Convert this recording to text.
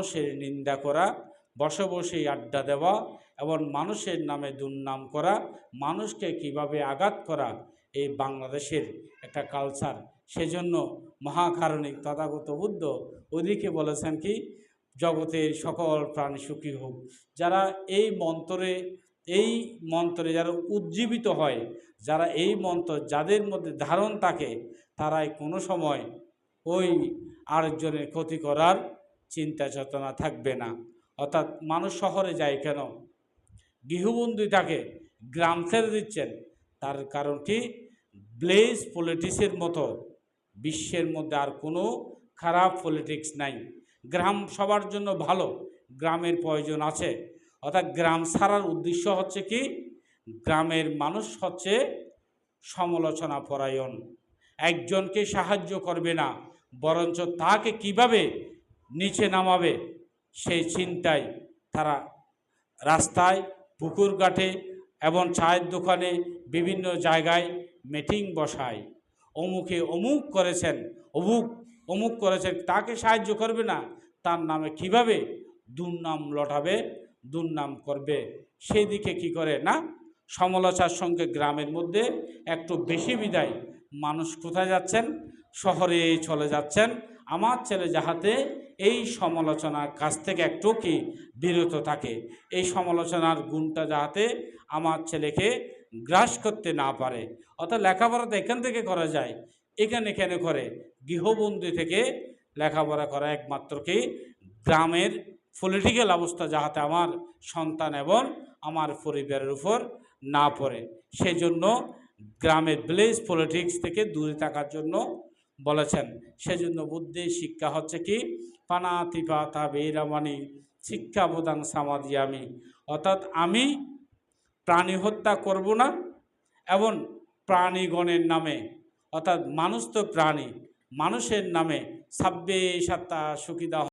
মানুষের নিন্দা করা বসে বসেই আড্ডা দেওয়া এবং মানুষের নামে দুর্নাম করা, মানুষকে কীভাবে আঘাত করা, এই বাংলাদেশের একটা কালচার সেজন্য মহাকারণিক তথাগত বুদ্ধ ওদিকে বলেছেন কি, জগতের সকল প্রাণী সুখী হোক। যারা এই মন্ত্রে এই মন্ত্রে যারা উজ্জীবিত হয়, যারা এই মন্ত্র যাদের মধ্যে ধারণ থাকে, তারাই কোনো সময় ওই আরেকজনের ক্ষতি করার চিন্তা চেতনা থাকবে না। অর্থাৎ মানুষ শহরে যায় কেন? গৃহবন্দী তাকে গ্রাম ছেড়ে দিচ্ছেন, তার কারণ কি? ব্লেজ পলিটিক্সের মতো। বিশ্বের মধ্যে আর কোনো খারাপ পলিটিক্স নাই। গ্রাম সবার জন্য ভালো, গ্রামের প্রয়োজন আছে। অর্থাৎ গ্রাম ছাড়ার উদ্দেশ্য হচ্ছে কি? গ্রামের মানুষ হচ্ছে সমালোচনা পরায়ণ। একজনকে সাহায্য করবে না, বরঞ্চ তাকে কীভাবে নিচে নামাবে, সেই চিন্তায় তারা রাস্তায়, পুকুর ঘাটে এবং চায়ের দোকানে বিভিন্ন জায়গায় মিটিং বসায়। অমুকে অমুক করেছেন, অমুক অমুক করেছেন, তাকে সাহায্য করবে না, তার নামে কীভাবে দুর্নাম লটাবে, দুর্নাম করবে? সেই দিকে কি করে না? সমালোচনার সঙ্গে গ্রামের মধ্যে একটু বেশি বিদায়। মানুষ কোথায় যাচ্ছেন? শহরে চলে যাচ্ছেন। আমার ছেলে যাহাতে এই সমালোচনার কাছ থেকে একটু কি বিরত থাকে। এই সমালোচনার গুণটা যাহাতে আমার ছেলেকে গ্রাস করতে না পারে। অর্থাৎ লেখাপড়া তো এখান থেকে করা যায়। এখানে এখানে করে গৃহবন্দী থেকে লেখাপড়া করা একমাত্র কি গ্রামের পলিটিক্যাল অবস্থা যাহাতে আমার সন্তান এবং আমার পরিবারের উপর না পড়ে। সেজন্য গ্রামের ভিলেজ পলিটিক্স থেকে দূরে থাকার জন্য বলেছেন। সেজন্য বুদ্ধি, শিক্ষা হচ্ছে কি? পানাতি পাতা বেরামানি শিক্ষা প্রদান সামাধি আমি অর্থাৎ আমি প্রাণী হত্যা করব না, এবং প্রাণীগণের নামে, অর্থাৎ মানুষ তো প্রাণী, মানুষের নামে সাব্বে সাত্তা সুখিদা